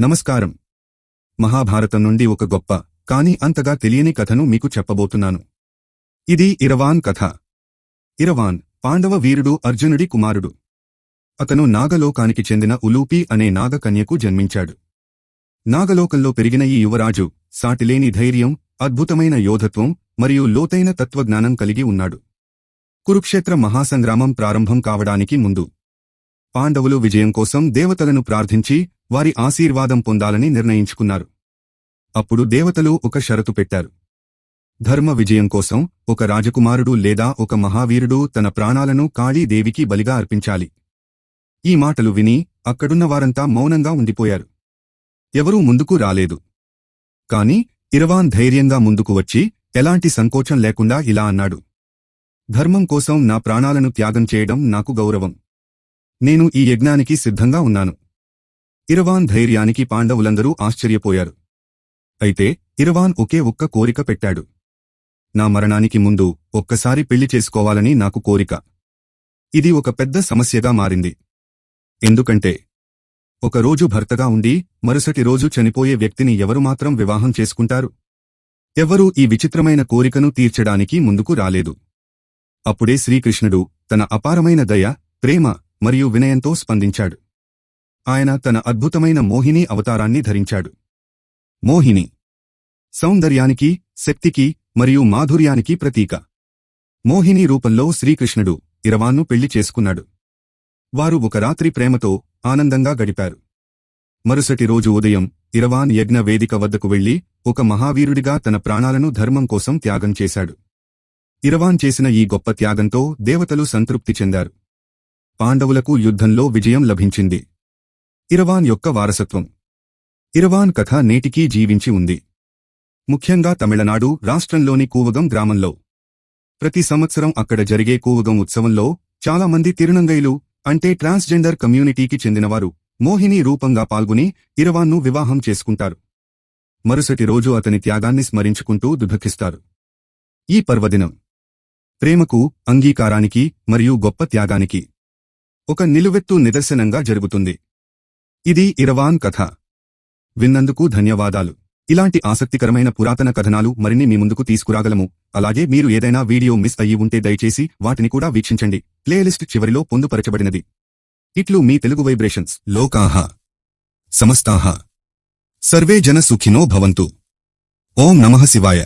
నమస్కారం. మహాభారతం నుండి ఒక గొప్ప కాని అంతగా తెలియని కథను మీకు చెప్పబోతున్నాను. ఇది ఇరవాన్ కథ. ఇరవాన్ పాండవ వీరుడు అర్జునుడి కుమారుడు. అతను నాగలోకానికి చెందిన ఉలూపి అనే నాగకన్యకు జన్మించాడు. నాగలోకంలో పెరిగిన ఈ యువరాజు సాటిలేని ధైర్యం అద్భుతమైన యోధత్వం మరియు లోతైన తత్వజ్ఞానం కలిగి ఉన్నాడు. కురుక్షేత్ర మహాసంగ్రామం ప్రారంభం కావడానికి ముందు. పాండవులు విజయం కోసం దేవతలను ప్రార్థించి వారి ఆశీర్వాదం పొందాలని నిర్ణయించుకున్నారు. అప్పుడు దేవతలు ఒక షరతు పెట్టారు. ధర్మ విజయం కోసం ఒక రాజకుమారుడు లేదా ఒక మహావీరుడు తన ప్రాణాలను కాళీదేవికి బలిగా అర్పించాలి. ఈ మాటలు విని అక్కడున్న వారంతా మౌనంగా ఉండిపోయారు. ఎవరూ ముందుకు రాలేదు. కాని ఇరవాన్ ధైర్యంగా ముందుకు వచ్చి ఎలాంటి సంకోచం లేకుండా ఇలా అన్నాడు. ధర్మం కోసం నా ప్రాణాలను త్యాగం చేయడం నాకు గౌరవం. నేను ఈ యజ్ఞానికి సిద్ధంగా ఉన్నాను. ఇరవాన్ ధైర్యానికి పాండవులందరూ ఆశ్చర్యపోయారు. అయితే ఇరవాన్ ఒకే ఒక్క కోరిక పెట్టాడు. నా మరణానికి ముందు ఒక్కసారి పెళ్ళి చేసుకోవాలని నాకు కోరిక. ఇది ఒక పెద్ద సమస్యగా మారింది. ఎందుకంటే ఒకరోజు భర్తగా ఉండి మరుసటి రోజు చనిపోయే వ్యక్తిని ఎవరు మాత్రం వివాహం చేసుకుంటారు? ఎవరూ ఈ విచిత్రమైన కోరికను తీర్చడానికి ముందుకు రాలేదు. అప్పుడే శ్రీకృష్ణుడు తన అపారమైన దయ ప్రేమ మరియు వినయంతో స్పందించాడు. ఆయన తన అద్భుతమైన మోహిని అవతారాన్ని ధరించాడు. మోహిని సౌందర్యానికి శక్తికి మరియు మాధుర్యానికి ప్రతీక. మోహిని రూపంలో శ్రీకృష్ణుడు ఇరవాన్ను పెళ్ళి చేసుకున్నాడు. వారు ఒక రాత్రి ప్రేమతో ఆనందంగా గడిపారు. మరుసటి రోజు ఉదయం ఇరవాన్ యజ్ఞ వేదిక వద్దకు వెళ్ళి ఒక మహావీరుడిగా తన ప్రాణాలను ధర్మం కోసం త్యాగం చేశాడు. ఇరవాన్ చేసిన ఈ గొప్ప త్యాగంతో దేవతలు సంతృప్తి చెందారు. పాండవులకు యుద్ధంలో విజయం లభించింది. ఇరవాన్ యొక్క వారసత్వం. ఇరవాన్ కథ నేటికీ జీవించి ఉంది. ముఖ్యంగా తమిళనాడు రాష్ట్రంలోని కూవగం గ్రామంలో. ప్రతి సంవత్సరం అక్కడ జరిగే కూవగం ఉత్సవంలో చాలామంది తిరునంగైలు అంటే ట్రాన్స్జెండర్ కమ్యూనిటీకి చెందినవారు మోహిని రూపంగా పాల్గొని ఇరవాన్ను వివాహం చేసుకుంటారు. మరుసటి రోజు అతని త్యాగాన్ని స్మరించుకుంటూ దుఃఖిస్తారు ఈ పర్వదినం. ప్రేమకు అంగీకారానికి మరియు గొప్ప త్యాగానికి. ఒక నిలువెత్తు నిదర్శనంగా జరుగుతుంది. ఇది ఇరవాన్ కథ. విన్నందుకు ధన్యవాదాలు. ఇలాంటి ఆసక్తికరమైన పురాతన కథనాలు మరిన్ని మీ ముందుకు తీసుకురాగలము. అలాగే మీరు ఏదైనా వీడియో మిస్ అయ్యి ఉంటే దయచేసి వాటిని కూడా వీక్షించండి. ప్లేలిస్ట్ చివరిలో పొందుపరచబడినది. ఇట్లు మీ తెలుగు వైబ్రేషన్స్. లోకాహ. సమస్తాహ. సర్వే జన సుఖినో భవంతు. ఓం నమః శివాయ.